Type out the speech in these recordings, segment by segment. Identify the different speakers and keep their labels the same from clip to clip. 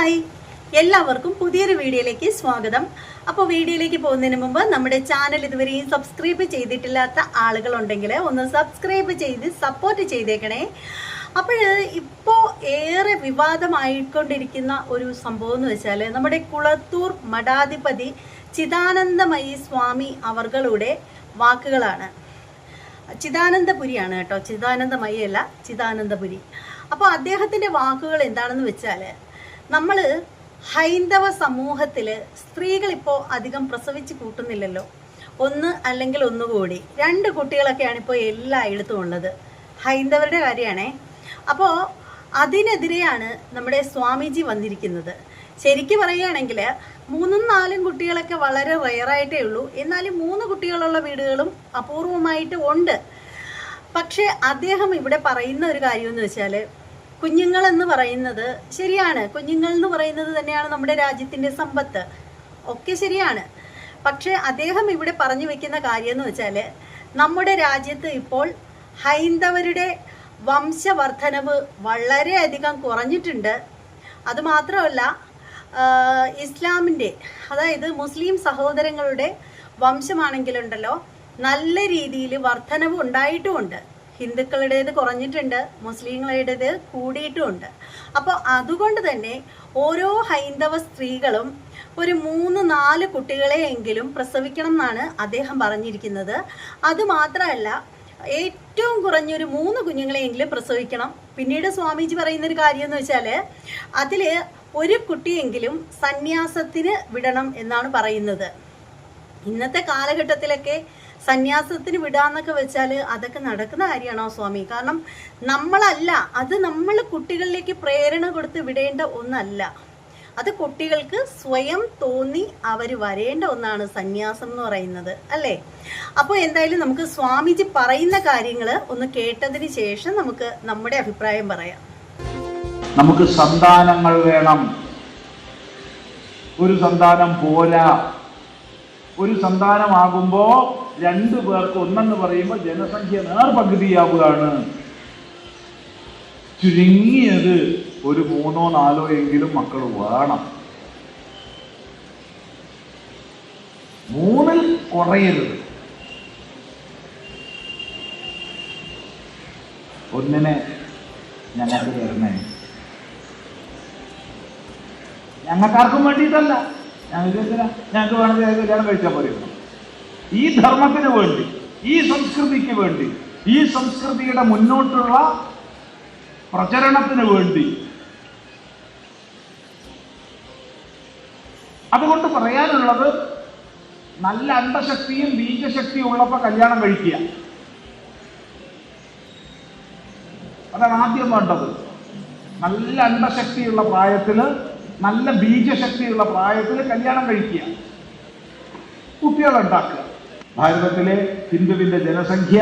Speaker 1: Hi. എല്ലാവർക്കും പുതിയൊരു വീഡിയോയിലേക്ക് സ്വാഗതം. അപ്പോൾ വീഡിയോയിലേക്ക് പോകുന്നതിന് മുമ്പ് നമ്മുടെ ചാനൽ ഇതുവരെയും സബ്സ്ക്രൈബ് ചെയ്തിട്ടില്ലാത്ത ആളുകളുണ്ടെങ്കിൽ ഒന്ന് സബ്സ്ക്രൈബ് ചെയ്ത് സപ്പോർട്ട് ചെയ്തേക്കണേ. അപ്പോൾ ഇപ്പോൾ ഏറെ വിവാദമായിക്കൊണ്ടിരിക്കുന്ന ഒരു സംഭവം എന്ന് വെച്ചാൽ നമ്മുടെ കുളത്തൂർ മഠാധിപതി ചിദാനന്ദമയി സ്വാമി അവർകളുടെ വാക്കുകളാണ്. ചിദാനന്ദപുരിയാണ് കേട്ടോ. ചിദാനന്ദമയി അല്ല ചിദാനന്ദപുരി. അപ്പോൾ അദ്ദേഹത്തിന്റെ വാക്കുകൾ എന്താണെന്ന് വെച്ചാൽ നമ്മൾ ഹൈന്ദവ സമൂഹത്തിൽ സ്ത്രീകൾ ഇപ്പോൾ അധികം പ്രസവിച്ച് കൂട്ടുന്നില്ലല്ലോ. ഒന്ന് അല്ലെങ്കിൽ ഒന്നുകൂടി രണ്ട് കുട്ടികളൊക്കെയാണ് ഇപ്പോൾ എല്ലായിടത്തും ഉള്ളത്. ഹൈന്ദവരുടെ കാര്യമാണേ അപ്പോൾ അതിനെതിരെയാണ് നമ്മുടെ സ്വാമിജി വന്നിരിക്കുന്നത്. ശരിക്കും പറയുകയാണെങ്കിൽ മൂന്നും നാലും കുട്ടികളൊക്കെ വളരെ റയറായിട്ടേ ഉള്ളൂ. എന്നാലും മൂന്ന് കുട്ടികളുള്ള വീടുകളും അപൂർവമായിട്ട് ഉണ്ട്. പക്ഷേ അദ്ദേഹം ഇവിടെ പറയുന്ന ഒരു കാര്യം എന്ന് വെച്ചാൽ കുഞ്ഞുങ്ങൾ എന്ന് പറയുന്നത് ശരിയാണ്. കുഞ്ഞുങ്ങൾ എന്ന് പറയുന്നത് തന്നെയാണ് നമ്മുടെ രാജ്യത്തിന്റെ സമ്പത്ത്. ഒക്കെ ശരിയാണ്. പക്ഷേ അദ്ദേഹം ഇവിടെ പറഞ്ഞു വെക്കുന്ന കാര്യം എന്ന് വെച്ചാൽ നമ്മുടെ രാജ്യത്ത് ഇപ്പോൾ ഹൈന്ദവരുടെ വംശവർദ്ധനവ് വളരെയധികം കുറഞ്ഞിട്ടുണ്ട്. അതുമാത്രമല്ല ഇസ്ലാമിന്റെ അതായത് മുസ്ലിം സഹോദരങ്ങളുടെ വംശമാണെങ്കിലുണ്ടല്ലോ നല്ല രീതിയിൽ വർധനവ് ഉണ്ടായിട്ടുമുണ്ട്. ഹിന്ദുക്കളുടേത് കുറഞ്ഞിട്ടുണ്ട് മുസ്ലിങ്ങളുടേത് കൂടിയിട്ടുമുണ്ട്. അപ്പോൾ അതുകൊണ്ട് തന്നെ ഓരോ ഹൈന്ദവ സ്ത്രീകളും ഒരു മൂന്ന് നാല് കുട്ടികളെയെങ്കിലും പ്രസവിക്കണം എന്നാണ് അദ്ദേഹം പറഞ്ഞിരിക്കുന്നത്. അതുമാത്രമല്ല ഏറ്റവും കുറഞ്ഞൊരു മൂന്ന് കുഞ്ഞുങ്ങളെയെങ്കിലും പ്രസവിക്കണം. പിന്നീട് സ്വാമിജി പറയുന്നൊരു കാര്യം എന്ന് വെച്ചാൽ അതിൽ ഒരു കുട്ടിയെങ്കിലും സന്യാസത്തിന് വിടണം എന്നാണ് പറയുന്നത്. ഇന്നത്തെ കാലഘട്ടത്തിലൊക്കെ സന്യാസത്തിന് വിടാന്നൊക്കെ വെച്ചാൽ അതൊക്കെ നടക്കുന്ന കാര്യമാണോ സ്വാമി? കാരണം നമ്മളല്ല അത് നമ്മൾ കുട്ടികളിലേക്ക് പ്രേരണ കൊടുത്ത് വിടേണ്ട ഒന്നല്ല. അത് കുട്ടികൾക്ക് സ്വയം തോന്നി അവർ വരേണ്ട ഒന്നാണ് സന്യാസം എന്ന് പറയുന്നത് അല്ലേ? അപ്പോൾ എന്തായാലും നമുക്ക് സ്വാമിജി പറയുന്ന കാര്യങ്ങൾ ഒന്ന് കേട്ടതിന് ശേഷം നമുക്ക് നമ്മുടെ അഭിപ്രായം പറയാം.
Speaker 2: നമുക്ക് സന്താനങ്ങൾ വേണം. ഒരു സന്താനം പോരാ. ഒരു സന്താനമാകുമ്പോ രണ്ടു പേർക്ക് ഒന്നെന്ന് പറയുമ്പോൾ ജനസംഖ്യ നേർപകുതിയാവുകയാണ്. ചുരുങ്ങിയത് ഒരു മൂന്നോ നാലോ എങ്കിലും മക്കൾ വേണം. മൂന്നിൽ കുറയരുത്. ഒന്നിനെ ഞങ്ങൾക്ക് തരണേ. ഞങ്ങൾക്കാർക്കും വേണ്ടിയിട്ടല്ല. ഞങ്ങൾക്ക് വേണമെങ്കിൽ കല്യാണം കഴിച്ചാൽ പോരെ. ഈ ധർമ്മത്തിന് വേണ്ടി ഈ സംസ്കൃതിക്ക് വേണ്ടി ഈ സംസ്കൃതിയുടെ മുന്നോട്ടുള്ള പ്രചരണത്തിന് വേണ്ടി. അതുകൊണ്ട് പറയാനുള്ളത് നല്ല അണ്ടശക്തിയും ബീജശക്തിയും ഉള്ളപ്പോൾ കല്യാണം കഴിക്കുക. അതാണ് ആദ്യം വേണ്ടത്. നല്ല അണ്ടശക്തിയുള്ള പ്രായത്തിൽ നല്ല ബീജശക്തിയുള്ള പ്രായത്തിൽ കല്യാണം കഴിക്കുക. കുട്ടികളുണ്ടാക്കുക. ഭാരതത്തിലെ ഹിന്ദുവിന്റെ ജനസംഖ്യ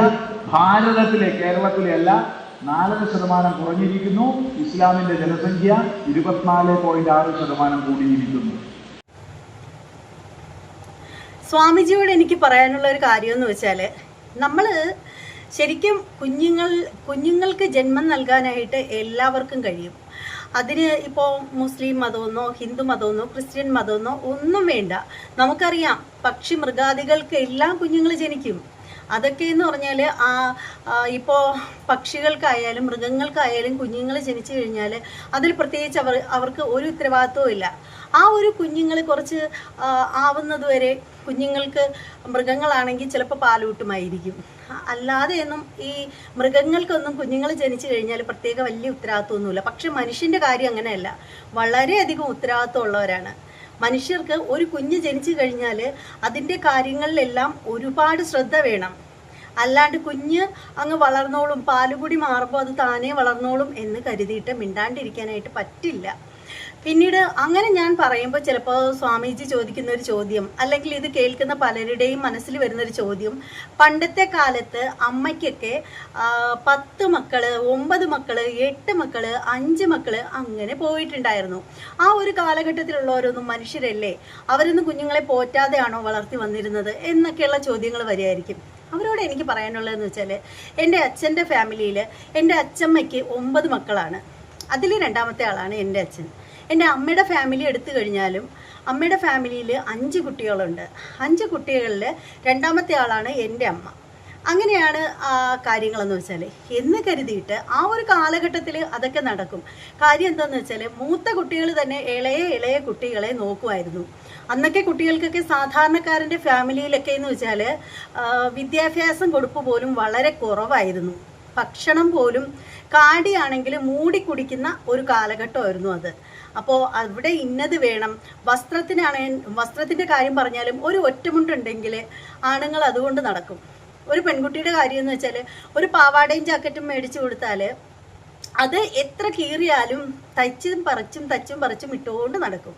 Speaker 2: ഭാരതത്തിലെ കേരളത്തിലെ അല്ല നാലര ശതമാനം കുറഞ്ഞിരിക്കുന്നു. ഇസ്ലാമിന്റെ ജനസംഖ്യ ഇരുപത്തിനാല് പോയിന്റ് ആറ് ശതമാനം കൂടിയിരിക്കുന്നു.
Speaker 1: സ്വാമിജിയോട് എനിക്ക് പറയാനുള്ള ഒരു കാര്യം എന്ന് വെച്ചാൽ നമ്മൾ ശരിക്കും കുഞ്ഞുങ്ങൾ കുഞ്ഞുങ്ങൾക്ക് ജന്മം നൽകാനായിട്ട് എല്ലാവർക്കും കഴിയും. അതിന് ഇപ്പോൾ മുസ്ലിം മതമെന്നോ ഹിന്ദു മതമെന്നോ ക്രിസ്ത്യൻ മതമെന്നോ ഒന്നും വേണ്ട. നമുക്കറിയാം പക്ഷി മൃഗാദികൾക്ക് എല്ലാം കുഞ്ഞുങ്ങൾ ജനിക്കും. അതൊക്കെ എന്ന് പറഞ്ഞാൽ ആ ഇപ്പോൾ പക്ഷികൾക്കായാലും മൃഗങ്ങൾക്കായാലും കുഞ്ഞുങ്ങൾ ജനിച്ചു കഴിഞ്ഞാൽ അതിൽ പ്രത്യേകിച്ച് അവർ അവർക്ക് ഒരു ഉത്തരവാദിത്വവും ഇല്ല. ആ ഒരു കുഞ്ഞുങ്ങൾ കുറച്ച് ആവുന്നതുവരെ ആവുന്നത് വരെ കുഞ്ഞുങ്ങൾക്ക് മൃഗങ്ങളാണെങ്കിൽ ചിലപ്പോൾ പാലൂട്ടുമായിരിക്കും. അല്ലാതെയൊന്നും ഈ മൃഗങ്ങൾക്കൊന്നും കുഞ്ഞുങ്ങൾ ജനിച്ചു കഴിഞ്ഞാൽ പ്രത്യേക വലിയ ഉത്തരവാദിത്വമൊന്നുമില്ല. പക്ഷെ മനുഷ്യന്റെ കാര്യം അങ്ങനെയല്ല. വളരെയധികം ഉത്തരവാദിത്വം ഉള്ളവരാണ് മനുഷ്യർക്ക് ഒരു കുഞ്ഞ് ജനിച്ചു കഴിഞ്ഞാൽ അതിന്റെ കാര്യങ്ങളിലെല്ലാം ഒരുപാട് ശ്രദ്ധ വേണം. അല്ലാണ്ട് കുഞ്ഞ് അങ്ങ് വളർന്നോളും പാലുകൂടി മാറുമ്പോൾ അത് താനേ വളർന്നോളും എന്ന് കരുതിയിട്ട് മിണ്ടാണ്ടിരിക്കാനായിട്ട് പറ്റില്ല. പിന്നീട് അങ്ങനെ ഞാൻ പറയുമ്പോൾ ചിലപ്പോൾ സ്വാമിജി ചോദിക്കുന്ന ഒരു ചോദ്യം അല്ലെങ്കിൽ ഇത് കേൾക്കുന്ന പലരുടെയും മനസ്സിൽ വരുന്ന ഒരു ചോദ്യം. പണ്ടത്തെ കാലത്ത് അമ്മയ്ക്കൊക്കെ പത്ത് മക്കൾ ഒമ്പത് മക്കൾ എട്ട് മക്കൾ അഞ്ച് മക്കൾ അങ്ങനെ പോയിട്ടുണ്ടായിരുന്നു. ആ ഒരു കാലഘട്ടത്തിലുള്ളവരൊന്നും മനുഷ്യരല്ലേ? അവരൊന്നും കുഞ്ഞുങ്ങളെ പോറ്റാതെയാണോ വളർത്തി വന്നിരുന്നത് എന്നൊക്കെയുള്ള ചോദ്യങ്ങൾ വരികയായിരിക്കും. അവരോട് എനിക്ക് പറയാനുള്ളതെന്ന് വെച്ചാൽ എന്റെ അച്ഛന്റെ ഫാമിലിയിൽ എന്റെ അച്ഛമ്മയ്ക്ക് ഒമ്പത് മക്കളാണ്. അതിൽ രണ്ടാമത്തെ ആളാണ് എന്റെ അച്ഛൻ. എന്റെ അമ്മയുടെ ഫാമിലി എടുത്തു കഴിഞ്ഞാലും അമ്മയുടെ ഫാമിലിയിൽ അഞ്ച് കുട്ടികളുണ്ട്. അഞ്ച് കുട്ടികളിൽ രണ്ടാമത്തെ ആളാണ് എന്റെ അമ്മ. അങ്ങനെയാണ് ആ കാര്യങ്ങളെന്ന് വെച്ചാൽ എന്ന് കരുതിയിട്ട് ആ ഒരു കാലഘട്ടത്തിൽ അതൊക്കെ നടക്കും. കാര്യം എന്താണെന്ന് വെച്ചാൽ മൂത്ത കുട്ടികൾ തന്നെ ഇളയ ഇളയ കുട്ടികളെ നോക്കുമായിരുന്നു. അന്നൊക്കെ കുട്ടികൾക്കൊക്കെ സാധാരണക്കാരന്റെ ഫാമിലിയിലൊക്കെ എന്ന് വെച്ചാൽ വിദ്യാഭ്യാസം കൊടുപ്പ് പോലും വളരെ കുറവായിരുന്നു. ഭക്ഷണം പോലും കാടിയാണെങ്കിൽ മൂടി കുടിക്കുന്ന ഒരു കാലഘട്ടമായിരുന്നു അത്. അപ്പോൾ അവിടെ ഇന്നത് വേണം. വസ്ത്രത്തിനാണ് വസ്ത്രത്തിന്റെ കാര്യം പറഞ്ഞാലും ഒരു ഒറ്റമുണ്ടുണ്ടെങ്കിൽ ആണുങ്ങൾ അതുകൊണ്ട് നടക്കും. ഒരു പെൺകുട്ടിയുടെ കാര്യം എന്ന് വെച്ചാൽ ഒരു പാവാടയും ജാക്കറ്റും മേടിച്ചു കൊടുത്താൽ അത് എത്ര കീറിയാലും തച്ചും പറിച്ചും തച്ചും പറിച്ചും ഇട്ടുകൊണ്ട് നടക്കും.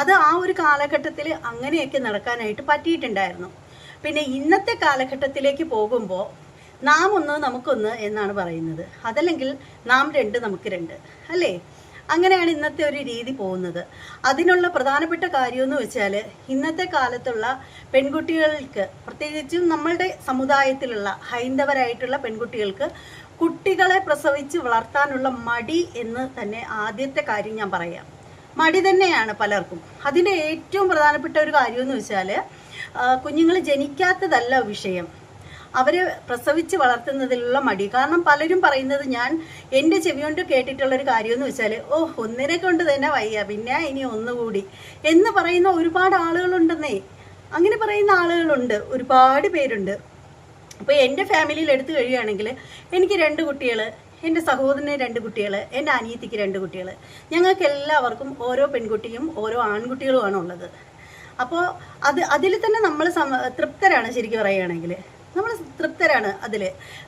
Speaker 1: അത് ആ ഒരു കാലഘട്ടത്തിൽ അങ്ങനെയൊക്കെ നടക്കാനായിട്ട് പറ്റിയിട്ടുണ്ടായിരുന്നു. പിന്നെ ഇന്നത്തെ കാലഘട്ടത്തിലേക്ക് പോകുമ്പോൾ നാം ഒന്ന് നമുക്കൊന്ന് എന്നാണ് പറയുന്നത്. അതല്ലെങ്കിൽ നാം രണ്ട് നമുക്ക് രണ്ട്. അല്ലേ? അങ്ങനെയാണ് ഇന്നത്തെ ഒരു രീതി പോകുന്നത്. അതിനുള്ള പ്രധാനപ്പെട്ട കാര്യമെന്ന് വെച്ചാൽ ഇന്നത്തെ കാലത്തുള്ള പെൺകുട്ടികൾക്ക് പ്രത്യേകിച്ചും നമ്മളുടെ സമുദായത്തിലുള്ള ഹൈന്ദവരായിട്ടുള്ള പെൺകുട്ടികൾക്ക് കുട്ടികളെ പ്രസവിച്ച് വളർത്താനുള്ള മടി എന്ന് തന്നെ ആദ്യത്തെ കാര്യം ഞാൻ പറയാം. മടി തന്നെയാണ് പലർക്കും. അതിന്റെ ഏറ്റവും പ്രധാനപ്പെട്ട ഒരു കാര്യമെന്ന് വെച്ചാൽ കുഞ്ഞുങ്ങൾ ജനിക്കാത്തതല്ല വിഷയം. അവരെ പ്രസവിച്ച് വളർത്തുന്നതിലുള്ള മടി. കാരണം പലരും പറയുന്നത് ഞാൻ എന്റെ ചെവി കൊണ്ട് കേട്ടിട്ടുള്ള ഒരു കാര്യമെന്ന് വെച്ചാൽ ഓ ഒന്നിനെ കൊണ്ട് തന്നെ വയ്യ. പിന്നെ ഇനി ഒന്നുകൂടി. എന്ന് പറയുന്ന ഒരുപാട് ആളുകളുണ്ടെന്നേ. അങ്ങനെ പറയുന്ന ആളുകളുണ്ട്. ഒരുപാട് പേരുണ്ട്. അപ്പോൾ എന്റെ ഫാമിലിയിൽ എടുത്തു കഴിയുകയാണെങ്കിൽ എനിക്ക് രണ്ട് കുട്ടികൾ എന്റെ സഹോദരന് രണ്ട് കുട്ടികൾ എന്റെ അനിയത്തിക്ക് രണ്ട് കുട്ടികൾ ഞങ്ങൾക്ക് എല്ലാവർക്കും ഓരോ പെൺകുട്ടിയും ഓരോ ആൺകുട്ടികളുമാണ് ഉള്ളത്. അപ്പോൾ അത് അതിൽ തന്നെ നമ്മൾ തൃപ്തരാണ് ശരിക്കും പറയുകയാണെങ്കിൽ നമ്മൾ തൃപ്തരാണ് അതിൽ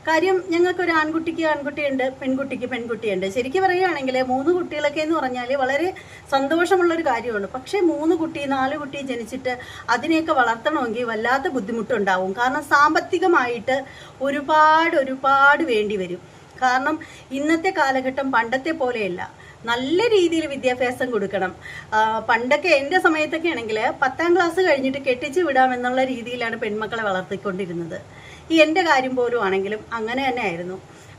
Speaker 1: കാര്യം ഞങ്ങൾക്ക് ഒരു ആൺകുട്ടിക്ക് ആൺകുട്ടിയുണ്ട് പെൺകുട്ടിക്ക് പെൺകുട്ടിയുണ്ട്. ശരിക്കും പറയുകയാണെങ്കിൽ മൂന്ന് കുട്ടികളൊക്കെ എന്ന് പറഞ്ഞാൽ വളരെ സന്തോഷമുള്ളൊരു കാര്യമാണ്. പക്ഷേ മൂന്ന് കുട്ടി നാല് കുട്ടി ജനിച്ചിട്ട് അതിനെയൊക്കെ വളർത്തണമെങ്കിൽ വല്ലാത്ത ബുദ്ധിമുട്ടുണ്ടാവും. കാരണം സാമ്പത്തികമായിട്ട് ഒരുപാട് ഒരുപാട് വേണ്ടി വരും. കാരണം ഇന്നത്തെ കാലഘട്ടം പണ്ടത്തെ പോലെയല്ല. നല്ല രീതിയിൽ വിദ്യാഭ്യാസം കൊടുക്കണം. പണ്ടൊക്കെ എന്റെ സമയത്തൊക്കെ ആണെങ്കിൽ പത്താം ക്ലാസ് കഴിഞ്ഞിട്ട് കെട്ടിച്ച് വിടാമെന്നുള്ള രീതിയിലാണ് പെൺമക്കളെ വളർത്തിക്കൊണ്ടിരുന്നത്. ഈ എന്റെ കാര്യം പോലും ആണെങ്കിലും അങ്ങനെ തന്നെ ആയിരുന്നു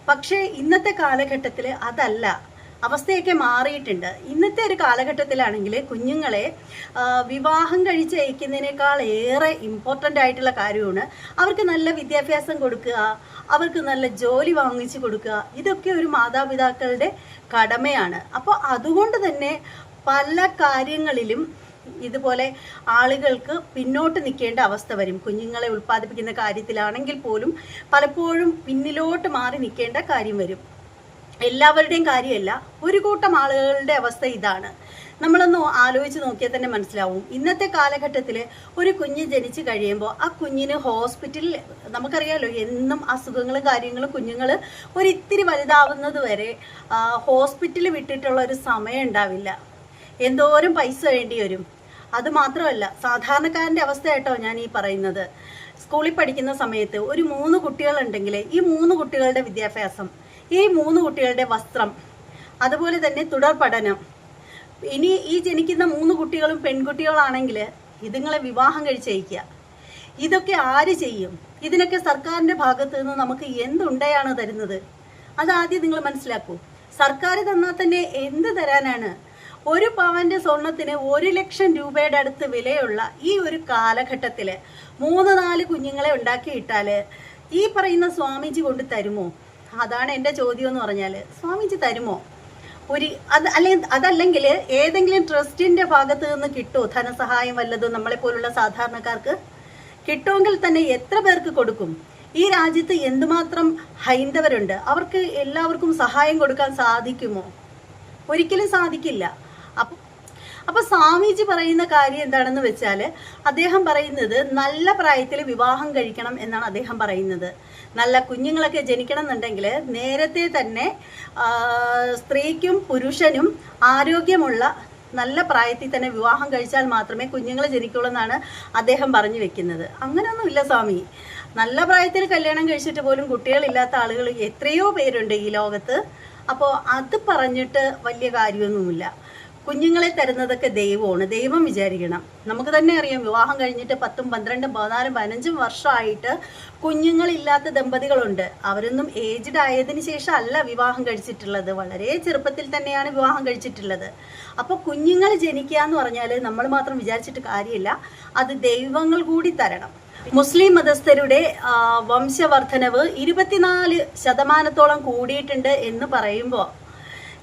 Speaker 1: പക്ഷേ ഇന്നത്തെ കാലഘട്ടത്തിൽ അതല്ല. അവസ്ഥയൊക്കെ മാറിയിട്ടുണ്ട്. ഇന്നത്തെ ഒരു കാലഘട്ടത്തിലാണെങ്കിൽ കുഞ്ഞുങ്ങളെ വിവാഹം കഴിച്ച് അയക്കുന്നതിനേക്കാൾ ഏറെ ഇമ്പോർട്ടന്റ് ആയിട്ടുള്ള കാര്യമാണ് അവർക്ക് നല്ല വിദ്യാഭ്യാസം കൊടുക്കുക അവർക്ക് നല്ല ജോലി വാങ്ങിച്ചു കൊടുക്കുക. ഇതൊക്കെ ഒരു മാതാപിതാക്കളുടെ കടമയാണ്. അപ്പോൾ അതുകൊണ്ട് തന്നെ പല കാര്യങ്ങളിലും ഇതുപോലെ ആളുകൾക്ക് പിന്നോട്ട് നിൽക്കേണ്ട അവസ്ഥ വരും. കുഞ്ഞുങ്ങളെ ഉൽപ്പാദിപ്പിക്കുന്ന കാര്യത്തിലാണെങ്കിൽ പോലും പലപ്പോഴും പിന്നിലോട്ട് മാറി നിൽക്കേണ്ട കാര്യം വരും. എല്ലാവരുടെയും കാര്യമല്ല ഒരു കൂട്ടം ആളുകളുടെ അവസ്ഥ ഇതാണ്. നമ്മളൊന്ന് ആലോചിച്ച് നോക്കിയാൽ തന്നെ മനസ്സിലാവും. ഇന്നത്തെ കാലഘട്ടത്തിൽ ഒരു കുഞ്ഞ് ജനിച്ച് കഴിയുമ്പോൾ ആ കുഞ്ഞിന് ഹോസ്പിറ്റലിൽ നമുക്കറിയാലോ എന്നും അസുഖങ്ങളും കാര്യങ്ങളും കുഞ്ഞുങ്ങൾ ഒരിത്തിരി വലുതാവുന്നത് വരെ ഹോസ്പിറ്റലിൽ വിട്ടിട്ടുള്ള ഒരു സമയം ഉണ്ടാവില്ല. എന്തോരം പൈസ വേണ്ടി വരും. അത് മാത്രമല്ല സാധാരണക്കാരന്റെ അവസ്ഥ കേട്ടോ ഞാൻ ഈ പറയുന്നത്. സ്കൂളിൽ പഠിക്കുന്ന സമയത്ത് ഒരു മൂന്ന് കുട്ടികളുണ്ടെങ്കിൽ ഈ മൂന്ന് കുട്ടികളുടെ വിദ്യാഭ്യാസം ഈ മൂന്ന് കുട്ടികളുടെ വസ്ത്രം അതുപോലെ തന്നെ തുടർ പഠനം ഇനി ഈ ജനിക്കുന്ന മൂന്ന് കുട്ടികളും പെൺകുട്ടികളാണെങ്കിൽ ഇതുങ്ങളെ വിവാഹം കഴിച്ചയക്കുക ഇതൊക്കെ ആര് ചെയ്യും? ഇതിനൊക്കെ സർക്കാരിന്റെ ഭാഗത്ത് നിന്ന് നമുക്ക് എന്തുണ്ടയാണ് തരുന്നത്? അതാദ്യം നിങ്ങൾ മനസ്സിലാക്കൂ. സർക്കാർ തന്നാൽ തന്നെ എന്ത് തരാനാണ് ഒരു പവന്റെ സ്വർണത്തിന് ഒരു ലക്ഷം രൂപയുടെ അടുത്ത് വിലയുള്ള ഈ ഒരു കാലഘട്ടത്തിൽ മൂന്ന് നാല് കുഞ്ഞുങ്ങളെ ഉണ്ടാക്കിയിട്ടാൽ ഈ പറയുന്ന സ്വാമിജി കൊണ്ട് തരുമോ? അതാണ് എന്റെ ചോദ്യം എന്ന് പറഞ്ഞാൽ സ്വാമിജി തരുമോ? ഒരു അത് അല്ലെങ്കിൽ അതല്ലെങ്കിൽ ഏതെങ്കിലും ട്രസ്റ്റിന്റെ ഭാഗത്ത് നിന്ന് കിട്ടുമോ ധനസഹായം വല്ലതും നമ്മളെ പോലുള്ള സാധാരണക്കാർക്ക് കിട്ടുമെങ്കിൽ തന്നെ എത്ര പേർക്ക് കൊടുക്കും? ഈ രാജ്യത്ത് എന്തുമാത്രം ഹൈന്ദവരുണ്ട്? അവർക്ക് എല്ലാവർക്കും സഹായം കൊടുക്കാൻ സാധിക്കുമോ? ഒരിക്കലും സാധിക്കില്ല. അപ്പൊ സ്വാമിജി പറയുന്ന കാര്യം എന്താണെന്ന് വെച്ചാൽ അദ്ദേഹം പറയുന്നത് നല്ല പ്രായത്തിൽ വിവാഹം കഴിക്കണം എന്നാണ് അദ്ദേഹം പറയുന്നത്. നല്ല കുഞ്ഞുങ്ങളൊക്കെ ജനിക്കണം എന്നുണ്ടെങ്കിൽ നേരത്തെ തന്നെ സ്ത്രീക്കും പുരുഷനും ആരോഗ്യമുള്ള നല്ല പ്രായത്തിൽ തന്നെ വിവാഹം കഴിച്ചാൽ മാത്രമേ കുഞ്ഞുങ്ങൾ ജനിക്കുള്ളൂ എന്നാണ് അദ്ദേഹം പറഞ്ഞു വെക്കുന്നത്. അങ്ങനെയൊന്നുമില്ല സ്വാമി. നല്ല പ്രായത്തിൽ കല്യാണം കഴിച്ചിട്ട് പോലും കുട്ടികളില്ലാത്ത ആളുകൾ എത്രയോ പേരുണ്ട് ഈ ലോകത്ത്. അപ്പോൾ അത് പറഞ്ഞിട്ട് വലിയ കാര്യമൊന്നുമില്ല. കുഞ്ഞുങ്ങളെ തരുന്നതൊക്കെ ദൈവമാണ്. ദൈവം വിചാരിക്കണം. നമുക്ക് തന്നെ അറിയാം വിവാഹം കഴിഞ്ഞിട്ട് പത്തും പന്ത്രണ്ടും പതിനാലും പതിനഞ്ചും വർഷമായിട്ട് കുഞ്ഞുങ്ങളില്ലാത്ത ദമ്പതികളുണ്ട്. അവരൊന്നും ഏജ്ഡ് ആയതിന് ശേഷം അല്ല വിവാഹം കഴിച്ചിട്ടുള്ളത്. വളരെ ചെറുപ്പത്തിൽ തന്നെയാണ് വിവാഹം കഴിച്ചിട്ടുള്ളത്. അപ്പോൾ കുഞ്ഞുങ്ങൾ ജനിക്കുക എന്ന് പറഞ്ഞാൽ നമ്മൾ മാത്രം വിചാരിച്ചിട്ട് കാര്യമില്ല. അത് ദൈവങ്ങൾ കൂടി തരണം. മുസ്ലിം മതസ്ഥരുടെ വംശവർദ്ധനവ് ഇരുപത്തിനാല് ശതമാനത്തോളം കൂടിയിട്ടുണ്ട് എന്ന് പറയുമ്പോൾ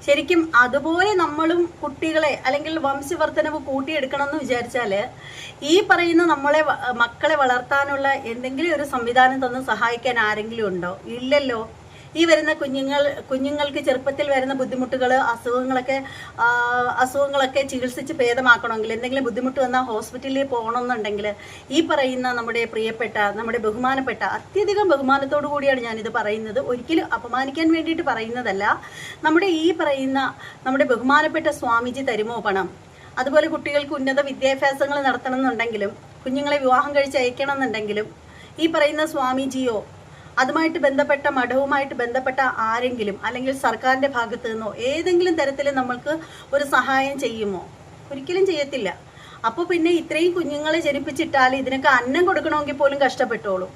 Speaker 1: ശരിക്കും അതുപോലെ നമ്മളും കുട്ടികളെ അല്ലെങ്കിൽ വംശവർദ്ധനവ് കൂട്ടിയെടുക്കണം എന്ന് വിചാരിച്ചാൽ ഈ പറയുന്ന നമ്മളെ മക്കളെ വളർത്താനുള്ള എന്തെങ്കിലും ഒരു സംവിധാനം തന്ന് സഹായിക്കാൻ ആരെങ്കിലും ഉണ്ടോ? ഇല്ലല്ലോ. ഈ വരുന്ന കുഞ്ഞുങ്ങൾ കുഞ്ഞുങ്ങൾക്ക് ചെറുപ്പത്തിൽ വരുന്ന ബുദ്ധിമുട്ടുകൾ അസുഖങ്ങളൊക്കെ അസുഖങ്ങളൊക്കെ ചികിത്സിച്ച് ഭേദമാക്കണമെങ്കിൽ എന്തെങ്കിലും ബുദ്ധിമുട്ട് വന്നാൽ ഹോസ്പിറ്റലിൽ പോകണമെന്നുണ്ടെങ്കിൽ ഈ പറയുന്ന നമ്മുടെ പ്രിയപ്പെട്ട നമ്മുടെ ബഹുമാനപ്പെട്ട അത്യധികം ബഹുമാനത്തോടു കൂടിയാണ് ഞാനിത് പറയുന്നത്. ഒരിക്കലും അപമാനിക്കാൻ വേണ്ടിയിട്ട് പറയുന്നതല്ല. നമ്മുടെ ഈ പറയുന്ന നമ്മുടെ ബഹുമാനപ്പെട്ട സ്വാമിജി തരുമോ പണം അതുപോലെ കുട്ടികൾക്ക് ഉന്നത വിദ്യാഭ്യാസങ്ങൾ നടത്തണമെന്നുണ്ടെങ്കിലും കുഞ്ഞുങ്ങളെ വിവാഹം കഴിച്ച് അയക്കണമെന്നുണ്ടെങ്കിലും ഈ പറയുന്ന സ്വാമിജിയോ അതുമായിട്ട് ബന്ധപ്പെട്ട മഠവുമായിട്ട് ബന്ധപ്പെട്ട ആരെങ്കിലും അല്ലെങ്കിൽ സർക്കാരിന്റെ ഭാഗത്ത് നിന്നോ ഏതെങ്കിലും തരത്തിൽ നമ്മൾക്ക് ഒരു സഹായം ചെയ്യുമോ? ഒരിക്കലും ചെയ്യത്തില്ല. അപ്പോൾ പിന്നെ ഇത്രയും കുഞ്ഞുങ്ങളെ ജനിപ്പിച്ചിട്ടാൽ ഇതിനൊക്കെ അന്നം കൊടുക്കണമെങ്കിൽ പോലും കഷ്ടപ്പെട്ടോളൂ.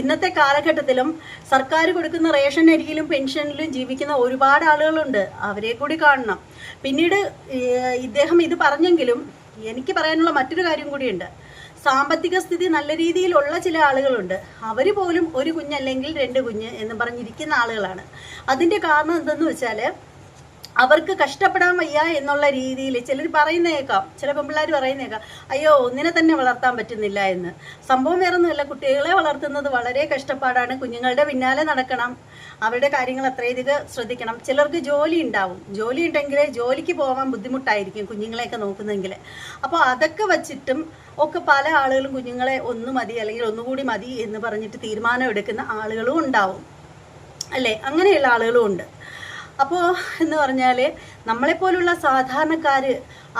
Speaker 1: ഇന്നത്തെ കാലഘട്ടത്തിലും സർക്കാർ കൊടുക്കുന്ന റേഷൻ അരിയിലും പെൻഷനിലും ജീവിക്കുന്ന ഒരുപാട് ആളുകളുണ്ട്. അവരെ കൂടി കാണണം. പിന്നീട് ഇദ്ദേഹം ഇത് പറഞ്ഞെങ്കിലും എനിക്ക് പറയാനുള്ള മറ്റൊരു കാര്യം കൂടിയുണ്ട്. സാമ്പത്തിക സ്ഥിതി നല്ല രീതിയിലുള്ള ചില ആളുകളുണ്ട്. അവർ പോലും ഒരു കുഞ്ഞല്ലെങ്കിൽ രണ്ട് കുഞ്ഞ് എന്ന് പറഞ്ഞിരിക്കുന്ന ആളുകളാണ്. അതിന്റെ കാരണം എന്തെന്ന് വെച്ചാൽ അവർക്ക് കഷ്ടപ്പെടാൻ വയ്യ എന്നുള്ള രീതിയിൽ ചിലർ പറയുന്നേക്കാം. ചില പെൺപിള്ളേർ പറയുന്നേക്കാം അയ്യോ ഒന്നിനെ തന്നെ വളർത്താൻ പറ്റുന്നില്ല എന്ന്. സംഭവം വേറെ ഒന്നുമില്ല കുട്ടികളെ വളർത്തുന്നത് വളരെ കഷ്ടപ്പാടാണ്. കുഞ്ഞുങ്ങളുടെ പിന്നാലെ നടക്കണം. അവരുടെ കാര്യങ്ങൾ അത്രയധികം ശ്രദ്ധിക്കണം. ചിലർക്ക് ജോലി ഉണ്ടാവും. ജോലി ഉണ്ടെങ്കിൽ ജോലിക്ക് പോകാൻ ബുദ്ധിമുട്ടായിരിക്കും കുഞ്ഞുങ്ങളെയൊക്കെ നോക്കുന്നെങ്കിൽ അപ്പോൾ അതൊക്കെ വച്ചിട്ടും ഒക്കെ പല ആളുകളും കുഞ്ഞുങ്ങളെ ഒന്ന് മതി അല്ലെങ്കിൽ ഒന്നുകൂടി മതി എന്ന് പറഞ്ഞിട്ട് തീരുമാനം എടുക്കുന്ന ആളുകളും ഉണ്ടാവും. അല്ലേ? അങ്ങനെയുള്ള ആളുകളും ഉണ്ട്. അപ്പോൾ എന്ന് പറഞ്ഞാൽ നമ്മളെപ്പോലുള്ള സാധാരണക്കാർ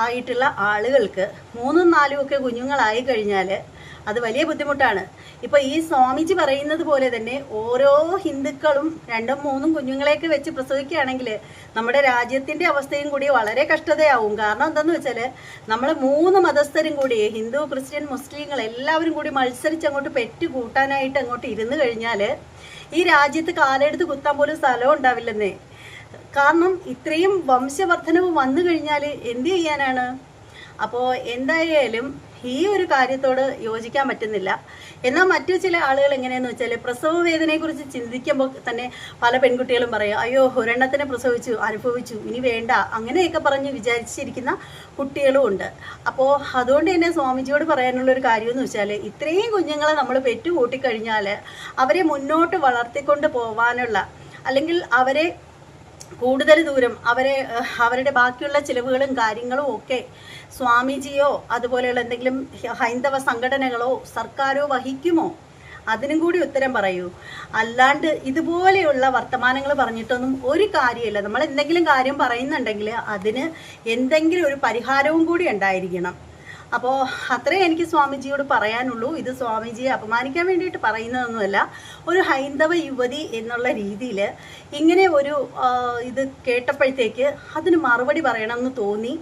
Speaker 1: ആയിട്ടുള്ള ആളുകൾക്ക് മൂന്നും നാലും ഒക്കെ കുഞ്ഞുങ്ങളായി കഴിഞ്ഞാൽ അത് വലിയ ബുദ്ധിമുട്ടാണ്. ഇപ്പോൾ ഈ സ്വാമിജി പറയുന്നത് പോലെ തന്നെ ഓരോ ഹിന്ദുക്കളും രണ്ടും മൂന്നും കുഞ്ഞുങ്ങളെയൊക്കെ വെച്ച് പ്രസവിക്കുകയാണെങ്കിൽ നമ്മുടെ രാജ്യത്തിന്റെ അവസ്ഥയും കൂടി വളരെ കഷ്ടതയാവും. കാരണം എന്താണെന്ന് വെച്ചാൽ നമ്മൾ മൂന്ന് മതസ്ഥരും കൂടി ഹിന്ദു ക്രിസ്ത്യൻ മുസ്ലിങ്ങൾ എല്ലാവരും കൂടി മത്സരിച്ച് അങ്ങോട്ട് പെറ്റ് കൂട്ടാനായിട്ട് അങ്ങോട്ട് ഇരുന്ന് കഴിഞ്ഞാൽ ഈ രാജ്യത്ത് കാലെടുത്ത് കുത്താൻ പോലും സ്ഥലം ഉണ്ടാവില്ലെന്നേ. കാരണം ഇത്രയും വംശവർദ്ധനവ് വന്നു കഴിഞ്ഞാൽ എന്ത് ചെയ്യാനാണ്? അപ്പോൾ എന്തായാലും ഈ ഒരു കാര്യത്തോട് യോജിക്കാൻ പറ്റുന്നില്ല. എന്നാൽ മറ്റു ചില ആളുകൾ എങ്ങനെയാന്ന് വെച്ചാൽ പ്രസവ വേദനയെക്കുറിച്ച് ചിന്തിക്കുമ്പോൾ തന്നെ പല പെൺകുട്ടികളും പറയും അയ്യോ ഒരെണ്ണത്തിനെ പ്രസവിച്ചു അനുഭവിച്ചു ഇനി വേണ്ട അങ്ങനെയൊക്കെ പറഞ്ഞ് വിചാരിച്ചിരിക്കുന്ന കുട്ടികളും ഉണ്ട്. അപ്പോൾ അതുകൊണ്ട് തന്നെ സ്വാമിജിയോട് പറയാനുള്ള ഒരു കാര്യം എന്ന് വെച്ചാൽ ഇത്രയും കുഞ്ഞുങ്ങളെ നമ്മൾ പെറ്റുകൂട്ടിക്കഴിഞ്ഞാൽ അവരെ മുന്നോട്ട് വളർത്തിക്കൊണ്ട് പോവാനുള്ള അല്ലെങ്കിൽ അവരെ കൂടുതൽ ദൂരം അവരെ അവരുടെ ബാക്കിയുള്ള ചിലവുകളും കാര്യങ്ങളും ഒക്കെ സ്വാമിജിയോ അതുപോലെയുള്ള എന്തെങ്കിലും ഹൈന്ദവ സംഘടനകളോ സർക്കാരോ വഹിക്കുമോ? അതിനും കൂടി ഉത്തരം പറയൂ. അല്ലാണ്ട് ഇതുപോലെയുള്ള വർത്തമാനങ്ങൾ പറഞ്ഞിട്ടൊന്നും ഒരു കാര്യമില്ല. നമ്മൾ എന്തെങ്കിലും കാര്യം പറയുന്നുണ്ടെങ്കിൽ അതിന് എന്തെങ്കിലും ഒരു പരിഹാരവും കൂടി ഉണ്ടായിരിക്കണം. അപ്പോൾ അത്രേ എനിക്ക് സ്വാമിജിയോട് പറയാനുള്ളൂ. ഇത് സ്വാമിജിയെ അപമാനിക്കാൻ വേണ്ടിയിട്ട് പറയുന്നതൊന്നുമല്ല. ഒരു ഹൈന്ദവ യുവതി എന്നുള്ള രീതിയിൽ ഇങ്ങനെ ഒരു ഇത് കേട്ടപ്പോഴത്തേക്ക് അതിന് മറുപടി പറയണമെന്ന് തോന്നി.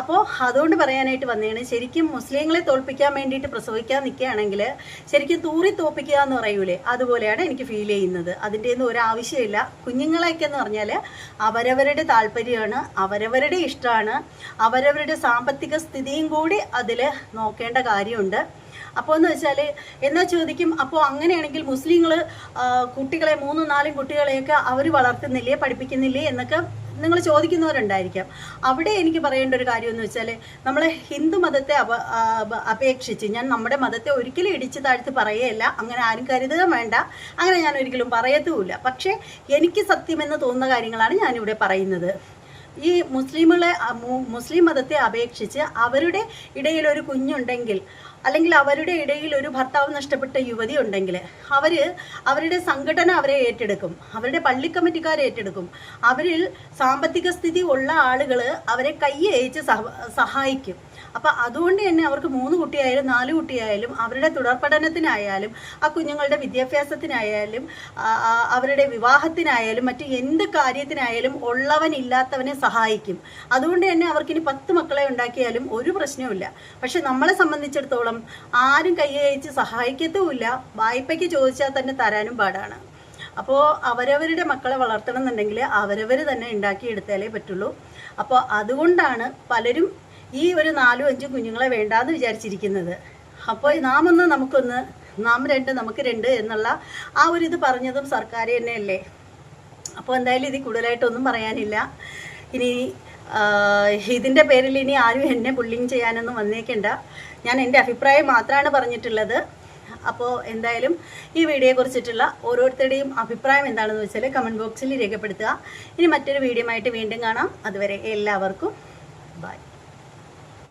Speaker 1: അപ്പോൾ അതുകൊണ്ട് പറയാനായിട്ട് വന്നതാണ് ശരിക്കും മുസ്ലിങ്ങളെ തോൽപ്പിക്കാൻ വേണ്ടിയിട്ട് പ്രസവിക്കാൻ നിൽക്കുകയാണെങ്കിൽ ശരിക്കും തൂറി തോപ്പിക്കുക എന്ന് പറയൂലേ അതുപോലെയാണ് എനിക്ക് ഫീൽ ചെയ്യുന്നത്. അതിന്റെ ഒന്നും ഒരു ആവശ്യമില്ല. കുഞ്ഞുങ്ങളെയൊക്കെ എന്ന് പറഞ്ഞാൽ അവരവരുടെ താല്പര്യമാണ് അവരവരുടെ ഇഷ്ടമാണ് അവരവരുടെ സാമ്പത്തിക സ്ഥിതിയും കൂടി അതിൽ നോക്കേണ്ട കാര്യമുണ്ട്. അപ്പോൾ എന്ന് വെച്ചാൽ എന്നാ ചോദിക്കും? അപ്പോൾ അങ്ങനെയാണെങ്കിൽ മുസ്ലിങ്ങൾ കുട്ടികളെ മൂന്നും നാലും കുട്ടികളെയൊക്കെ അവർ വളർത്തുന്നില്ലേ പഠിപ്പിക്കുന്നില്ലേ എന്നൊക്കെ നിങ്ങൾ ചോദിക്കുന്നവരുണ്ടായിരിക്കാം. അവിടെ എനിക്ക് പറയേണ്ട ഒരു കാര്യം എന്ന് വെച്ചാൽ നമ്മൾ ഹിന്ദു മതത്തെ അപേക്ഷിച്ച് ഞാൻ നമ്മുടെ മതത്തെ ഒരിക്കലും ഇടിച്ചു താഴ്ത്തി പറയുകയല്ല. അങ്ങനെ ആരും കരുതുക വേണ്ട. അങ്ങനെ ഞാൻ ഒരിക്കലും പറയത്തുമില്ല. പക്ഷേ എനിക്ക് സത്യമെന്ന് തോന്നുന്ന കാര്യങ്ങളാണ് ഞാനിവിടെ പറയുന്നത്. ഈ മുസ്ലിമുകളെ മുസ്ലിം മതത്തെ അപേക്ഷിച്ച് അവരുടെ ഇടയിൽ ഒരു കുഞ്ഞുണ്ടെങ്കിൽ അല്ലെങ്കിൽ അവരുടെ ഇടയിൽ ഒരു ഭർത്താവ് നഷ്ടപ്പെട്ട യുവതി ഉണ്ടെങ്കിൽ അവർ അവരുടെ സംഘടന അവരെ ഏറ്റെടുക്കും. അവരുടെ പള്ളി കമ്മിറ്റിക്കാരെ ഏറ്റെടുക്കും. അവരിൽ സാമ്പത്തിക സ്ഥിതി ഉള്ള ആളുകൾ അവരെ കൈ സഹായിക്കും. അപ്പം അതുകൊണ്ട് തന്നെ അവർക്ക് മൂന്ന് കുട്ടിയായാലും നാല് കുട്ടിയായാലും അവരുടെ തുടർ പഠനത്തിനായാലും ആ കുഞ്ഞുങ്ങളുടെ വിദ്യാഭ്യാസത്തിനായാലും അവരുടെ വിവാഹത്തിനായാലും മറ്റ് എന്ത് കാര്യത്തിനായാലും ഉള്ളവനില്ലാത്തവനെ സഹായിക്കും. അതുകൊണ്ട് തന്നെ അവർക്കിനി പത്ത് മക്കളെ ഉണ്ടാക്കിയാലും ഒരു പ്രശ്നവുമില്ല പക്ഷെ നമ്മളെ സംബന്ധിച്ചിടത്തോളം ആരും കൈ അയച്ച് സഹായിക്കത്തുമില്ല. വായ്പയ്ക്ക് ചോദിച്ചാൽ തന്നെ തരാനും പാടാണ്. അപ്പോൾ അവരവരുടെ മക്കളെ വളർത്തണം എന്നുണ്ടെങ്കിൽ അവരവർ തന്നെ ഉണ്ടാക്കിയെടുത്താലേ പറ്റുള്ളൂ. അപ്പോൾ അതുകൊണ്ടാണ് പലരും ഈ ഒരു നാലും അഞ്ചും കുഞ്ഞുങ്ങളെ വേണ്ടാന്ന് വിചാരിച്ചിരിക്കുന്നത്. അപ്പോൾ നാം ഒന്ന് നമുക്കൊന്ന് നാം രണ്ട് നമുക്ക് രണ്ട് എന്നുള്ള ആ ഒരു ഇത് പറഞ്ഞതും സർക്കാർ തന്നെയല്ലേ? അപ്പോൾ എന്തായാലും ഇത് കൂടുതലായിട്ടൊന്നും പറയാനില്ല. ഇനി ഇതിന്റെ പേരിൽ ഇനി ആരും എന്നെ ബുള്ളിങ് ചെയ്യാനൊന്നും വന്നേക്കണ്ട. ഞാൻ എന്റെ അഭിപ്രായം മാത്രമാണ് പറഞ്ഞിട്ടുള്ളത്. അപ്പോൾ എന്തായാലും ഈ വീഡിയോയെ കുറിച്ചിട്ടുള്ള ഓരോരുത്തരുടെയും അഭിപ്രായം എന്താണെന്ന് വെച്ചാൽ കമന്റ് ബോക്സിൽ രേഖപ്പെടുത്തുക. ഇനി മറ്റൊരു വീഡിയോ ആയിട്ട് വീണ്ടും കാണാം. അതുവരെ എല്ലാവർക്കും